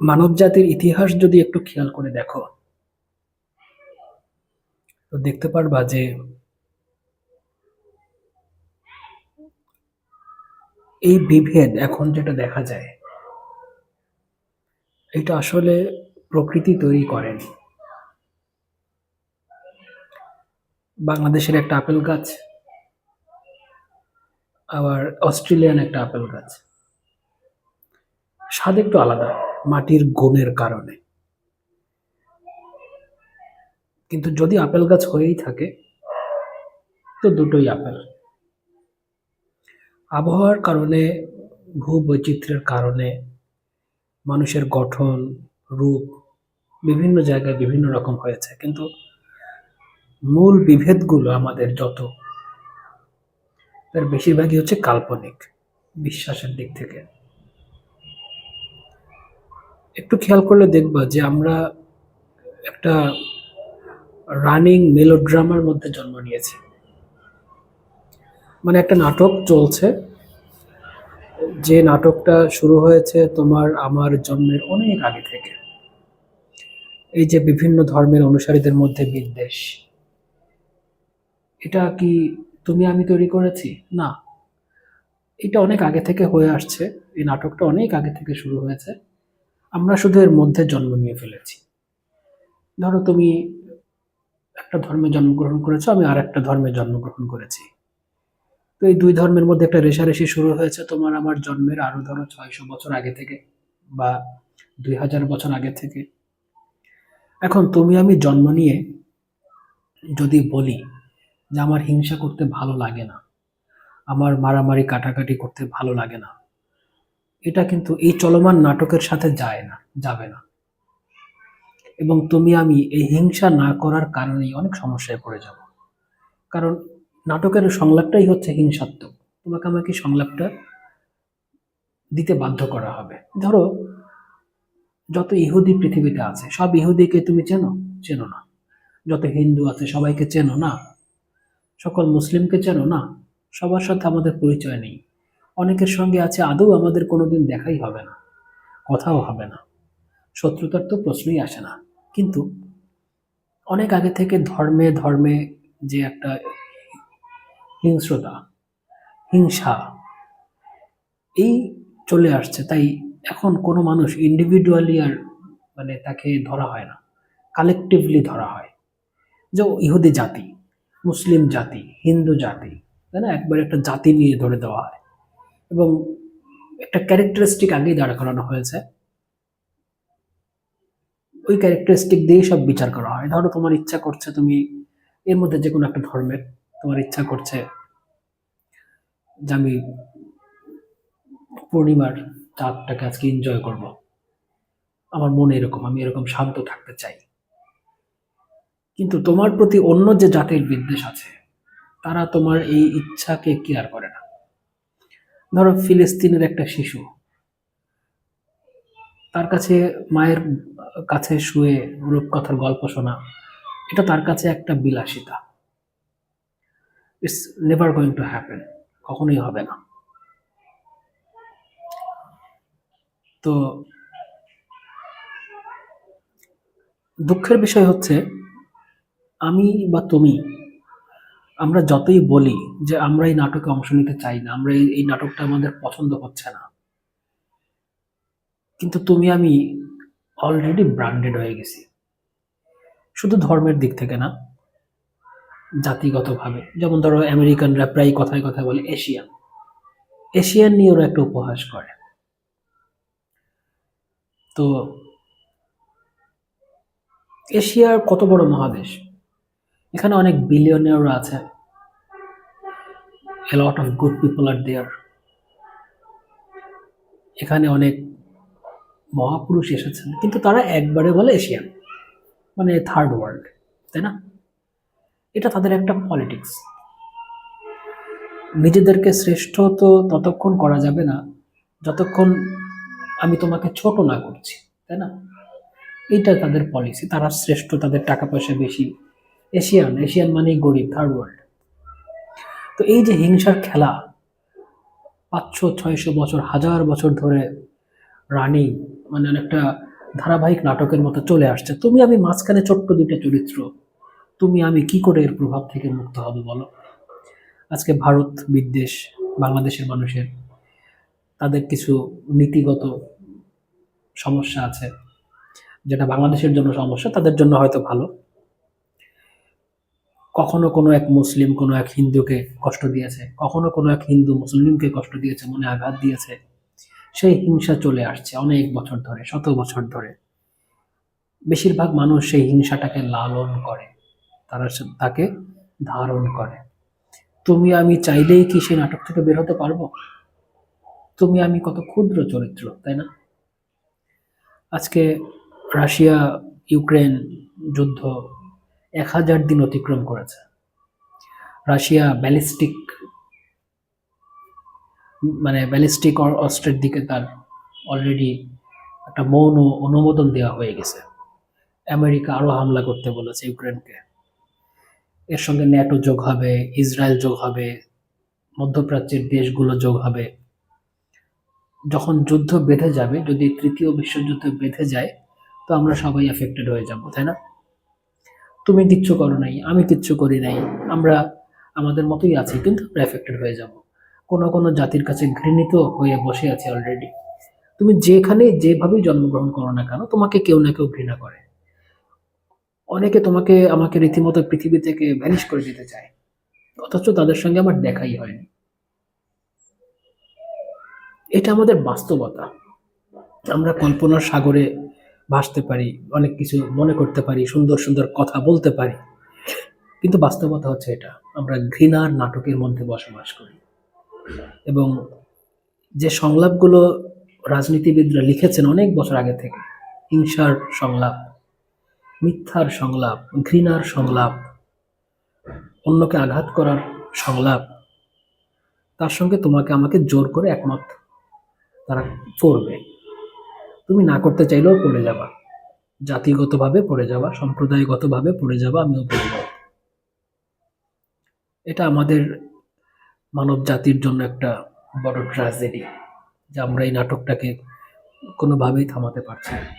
মানবজাতির ইতিহাস যদি একটু খেয়াল করে দেখো, তো দেখতে পারবা যে এই বিভেদ এখন যেটা দেখা যায়, এটা আসলে প্রকৃতি তৈরি করেন। বাংলাদেশের একটা আপেল গাছ, আবার অস্ট্রেলিয়ান একটা আপেল গাছ। স্বাদ একটু আলাদা। মাটির গুণের কারণে। কিন্তু যদি আপেল গাছ হয়েই থাকে, তো দুটোই আপেল। আবহাওয়ার কারণে, ভূবৈচিত্র্যের কারণে, মানুষের গঠন, রূপ বিভিন্ন জায়গায় বিভিন্ন রকম হয়েছে। কিন্তু মূল বিভেদগুলো আমাদের যত, তার বেশিরভাগই হচ্ছে কাল্পনিক, বিশ্বাসের দিক থেকে। একটু খেয়াল করলে দেখবা যে আমরা একটা রানিং মেলোড্রামার মধ্যে জন্ম নিয়েছি। মানে একটা নাটক চলছে। যে নাটকটা শুরু হয়েছে তোমার আমার জন্মের অনেক আগে থেকে। এই যে বিভিন্ন ধর্মের অনুসারীদের মধ্যে বিদ্বেষ। এটা কি তুমি আমি তৈরি করেছি? না। এটা অনেক আগে থেকে হয়ে আসছে। এই নাটকটা অনেক আগে থেকে শুরু হয়েছে। আমরা শুধু এর মধ্যে জন্ম নিয়ে ফেলেছি। ধরো তুমি একটা ধর্মে জন্মগ্রহণ করেছ, আমি আর একটা ধর্মে জন্মগ্রহণ করেছি। তো এই দুই ধর্মের মধ্যে একটা রেশারেশি শুরু হয়েছে, তোমার আমার জন্মের আরও ধরো ছয়শো বছর আগে থেকে বা দুই হাজার বছর আগে থেকে। এখন তুমি আমি জন্ম নিয়ে যদি বলি যে আমার হিংসা করতে ভালো লাগে না, আমার মারামারি কাটাকাটি করতে ভালো লাগে না এটা কিন্তু এই চলমান নাটকের সাথে যায় না, যাবে না। এবং তুমি, আমি এই হিংসা না করার কারণেই অনেক সমস্যায় পড়ে যাব। কারণ নাটকের সংলাপটাই হচ্ছে হিংসাত্মক। তোমাকে আমাকে সংলাপটা দিতে বাধ্য করা হবে। ধরো, যত ইহুদি পৃথিবীতে আছে, সব ইহুদিকে তুমি চেনো? চেনো না। যত হিন্দু আছে, সবাইকে চেনো না? সকল মুসলিমকে চেনো না? সবার সাথে আমাদের পরিচয় নেই। অনেকের সঙ্গে আছে, আদৌ আমাদের কোনোদিন দেখাই হবে না, কথাও হবে না। শত্রুতার তো প্রশ্নই আসে না। কিন্তু অনেক আগে থেকে ধর্মে ধর্মে যে একটা হিংস্রতা, হিংসা, এই চলে আসছে। তাই এখন কোনো মানুষ ইন্ডিভিজুয়ালি আর মানে তাকে ধরা হয় না কালেকটিভলি ধরা হয়। যে ইহুদি জাতি, মুসলিম জাতি, হিন্দু জাতি, তাই না? একবার একটা জাতি নিয়ে ধরে দেওয়া হয়। এবং একটা ক্যারেক্টারিস্টিক আগেই দাঁড়া করানো হয়েছে। ওই ক্যারেক্টারিস্টিক দিয়েই সব বিচার করা হয়। ধরো তোমার ইচ্ছা করছে তুমি, এর মধ্যে যে কোনো একটা ধর্মের, তোমার ইচ্ছা করছে যে আমি পূর্ণিমার চাঁদটাকে আজকে এনজয় করব। আমার মনে এরকম, আমি এরকম শান্ত থাকতে চাই। কিন্তু তোমার প্রতি অন্য যে জাতির বিদ্বেষ আছে, তারা তোমার এই ইচ্ছাকে কেয়ার করে না। ধরো ফিলিস্তিনের একটা শিশু। তার কাছে মায়ের কাছে শুয়ে রূপকথার গল্প শোনা, এটা তার কাছে একটা বিলাসিতা। It's never going to happen কখনোই হবে না। তো দুঃখের বিষয় হচ্ছে, আমি বা তুমি আমরা যতই বলি যে আমরা এই নাটকে অংশ নিতে চাই না, আমরা এই নাটকটা আমাদের পছন্দ হচ্ছে না। কিন্তু তুমি, আমি অলরেডি ব্র্যান্ডেড হয়ে গেছি। শুধু ধর্মের দিক থেকে না, জাতিগতভাবে। যেমন ধরো, আমেরিকানরা প্রায় কথায় কথায় বলে এশিয়ান। এশিয়ান নিয়ে ওরা একটা উপহাস করে। তো এশিয়ার কত বড় মহাদেশ? এখানে অনেক বিলিয়নিয়াররা আছে। A lot of good people are there. এখানে অনেক মহাপুরুষ এসেছেন, কিন্তু তারা একবারে বলে এশিয়ান মানে থার্ড ওয়ার্ল্ড তাই না? এটা তাদের একটা পলিটিক্স নিজেদেরকে শ্রেষ্ঠ তো ততক্ষণ করা যাবে না, যতক্ষণ আমি তোমাকে ছোট না করছি, তাই না? এইটা তাদের পলিসি তারা শ্রেষ্ঠ, তাদের টাকা পয়সা বেশি। এশিয়ান এশিয়ান মানেই গরিব থার্ড ওয়ার্ল্ড তো এই যে হিংসার খেলা, পাঁচশো, ছয়শো বছর, হাজার বছর ধরে রানিং মানে অনেকটা ধারাবাহিক নাটকের মতো চলে আসছে। তুমি আমি মাঝখানে ছোট্ট দুইটা চরিত্র, তুমি আমি কি করে এর প্রভাব থেকে মুক্ত হব বলো? আজকে ভারত, বিদ্বেষ, বাংলাদেশের মানুষের তাদের কিছু নীতিগত সমস্যা আছে, যেটা বাংলাদেশের জন্য সমস্যা, তাদের জন্য হয়তো ভালো। কখনো কোনো এক মুসলিম, কোনো এক হিন্দুকে কষ্ট দিয়েছে, কখনো কোনো এক হিন্দু মুসলিমকে কষ্ট দিয়েছে, মনে আঘাত দিয়েছে। সেই হিংসা চলে আসছে অনেক বছর ধরে, শত বছর ধরে। বেশিরভাগ মানুষ সেই হিংসাটাকে লালন করে, তারা তাকে ধারণ করে। তুমি আমি চাইলেই কি সেই নাটক থেকে বের হতে পারব? তুমি আমি কত ক্ষুদ্র চরিত্র, তাই না? আজকে রাশিয়া ইউক্রেন যুদ্ধ এক হাজার দিন অতিক্রম করেছে। রাশিয়া ব্যালিস্টিক মানে ব্যালিস্টিক অস্ত্রের দিকে তার অলরেডি একটা মৌন অনুমোদন দেওয়া হয়ে গেছে। আমেরিকা আরও হামলা করতে বলেছে ইউক্রেনকে। এর সঙ্গে ন্যাটো যোগ হবে, ইসরায়েল যোগ হবে, মধ্যপ্রাচ্যের দেশগুলো যোগ হবে। যখন যুদ্ধ বেঁধে যাবে, যদি তৃতীয় বিশ্বযুদ্ধ বেঁধে যায়, তো আমরা সবাই এফেক্টেড হয়ে যাব, তাই না? তুমি কিচ্ছু করো নাই, আমি কিচ্ছু করি নাই, আমরা আমাদের মতোই আছি, কিন্তু আমরা এফেক্টেড হয়ে যাব। কোনো কোনো জাতির কাছে ঘৃণিত হয়ে বসে আছে অলরেডি তুমি যেখানে যেভাবেই জন্মগ্রহণ করো না কেন, তোমাকে কেউ না কেউ ঘৃণা করে। অনেকে তোমাকে, আমাকে রীতিমতো পৃথিবী থেকে ভ্যানিশ করে দিতে চায়, অথচ তাদের সঙ্গে আমার দেখাই হয়নি। এটা আমাদের বাস্তবতা। আমরা কল্পনার সাগরে ভাসতে পারি, অনেক কিছু মনে করতে পারি, সুন্দর সুন্দর কথা বলতে পারি। কিন্তু বাস্তবতা হচ্ছে এটা, আমরা ঘৃণার নাটকের মধ্যে বসবাস করি। এবং যে সংলাপগুলো রাজনীতিবিদরা লিখেছেন অনেক বছর আগে থেকে, হিংসার সংলাপ, মিথ্যার সংলাপ, ঘৃণার সংলাপ, অন্যকে আঘাত করার সংলাপ, তার সঙ্গে তোমাকে আমাকে জোর করে একমত, তারা করবে তুমি না করতে চাইলেও পড়ে যাবা। জাতিগতভাবে পড়ে যাবা, সম্প্রদায়গতভাবে পড়ে যাবা, আমিও পড়ে যাব। এটা আমাদের মানব জাতির জন্য একটা বড় ট্র্যাজেডি যে আমরা এই নাটকটাকে কোনোভাবেই থামাতে পারছি না।